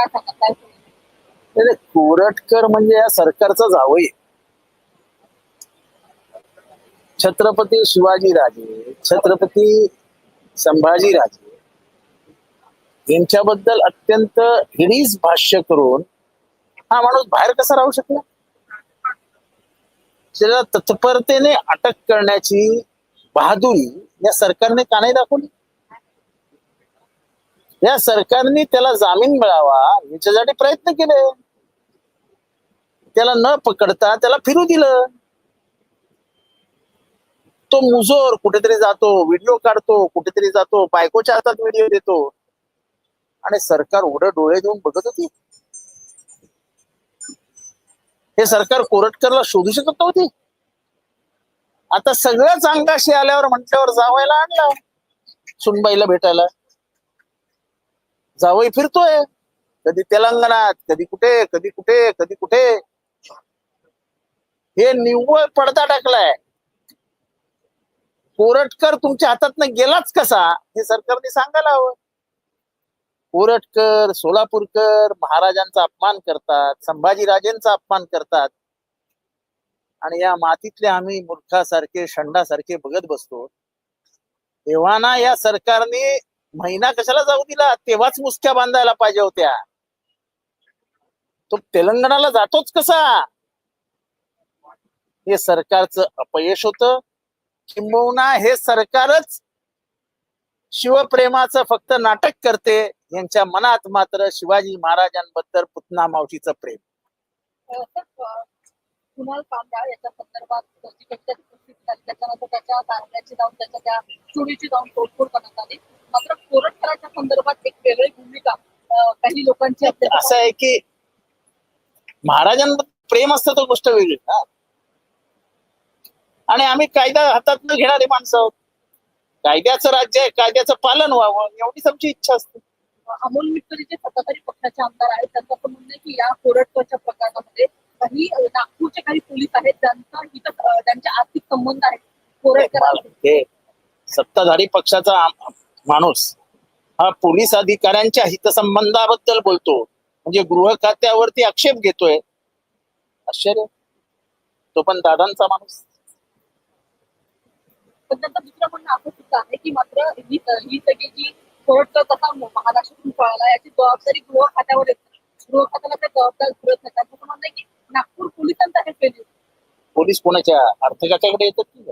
काय सांगा काय कोरटकर म्हणजे या सरकारचा जावई छत्रपती शिवाजी राजे छत्रपती संभाजी राजे यांच्याबद्दल अत्यंत हिडीस भाष्य करून हा माणूस बाहेर कसा राहू शकला? त्याला तत्परतेने अटक करण्याची बहादुरी या सरकारने का नाही दाखवली? या सरकारने त्याला जामीन मिळावा याच्यासाठी प्रयत्न केले. त्याला न पकडता त्याला फिरू दिलं. तो मुजोर कुठेतरी जातो व्हिडिओ काढतो कुठेतरी जातो बायकोच्या हातात व्हिडिओ देतो. आणि सरकार उघड डोळे देऊन बघत होती हे सरकार कोरटकरला शोधू शकत नव्हती. आता सगळंच अंगाशी आल्यावर म्हटल्यावर जावायला आणला. सुनबाईला भेटायला. जावई फिरतोय. कधी तेलंगणात कधी कुठे कधी कुठे कधी कुठे. हे निव्वळ पडदा टाकलाय. कोरटकर तुमच्या हातातनं गेलाच कसा हे सरकारने सांगायला हवं. कोरटकर सोलापूरकर महाराजांचा अपमान करतात संभाजीराजेंचा अपमान करतात. आणि या मातीतले आम्ही मूर्खासारखे शंडासारखे बघत बसतो. तेव्हा ना या सरकारने महिना कशाला जाऊ दिला तेव्हाच मुसक्या बांधायला पाहिजे होत्या तो तेलंगणाला जातोच कसा हे सरकारचं अपयश होतं किंबहुना हे सरकारच शिवप्रेमाचं फक्त नाटक करते यांच्या मनात मात्र शिवाजी महाराजांबद्दल पुतना मावशीचं प्रेम कुणाल कामदार याच्या संदर्भात त्याच्या जाऊन त्याच्या चोरीची जाऊन तोडफोड करण्यात आली कोरटकरांच्या संदर्भात एक वेगळी भूमिका काही लोकांची असं आहे की महाराजांबद्दल प्रेम असतं तो गोष्ट वेगळी ना. आणि आम्ही कायदा हातात न घेणारे माणसं आहोत. कायद्याचं राज्य आहे कायद्याचं पालन व्हावं एवढीच आमची इच्छा असते. अमोल मित्तरी जे सत्ताधारी पक्षाचे आमदार आहेत त्यांचं असं म्हणणं की या कोरटकरच्या प्रकरणामध्ये काही नागपूरचे काही पोलीस आहेत ज्यांचा इथं अं, त्यांचे आर्थिक संबंध आहेत कोरटकर सत्ताधारी पक्षाचा माणूस हा पोलीस अधिकाऱ्यांच्या हितसंबंधाबद्दल बोलतो. म्हणजे गृह खात्यावरती आक्षेप घेतोय. आश्चर्य. तो पण दादांचा माणूस. की मात्र ही सगळी जी कोरटकर कसा महाराष्ट्रातून पळाला याची जबाबदारी गृह खात्यावर येते गृह खात्याला काही जबाबदारी पुरत नाही. नागपूर पोलिसांचा हे पोलीस कोणाच्या अर्थ खात्याकडे येतात की?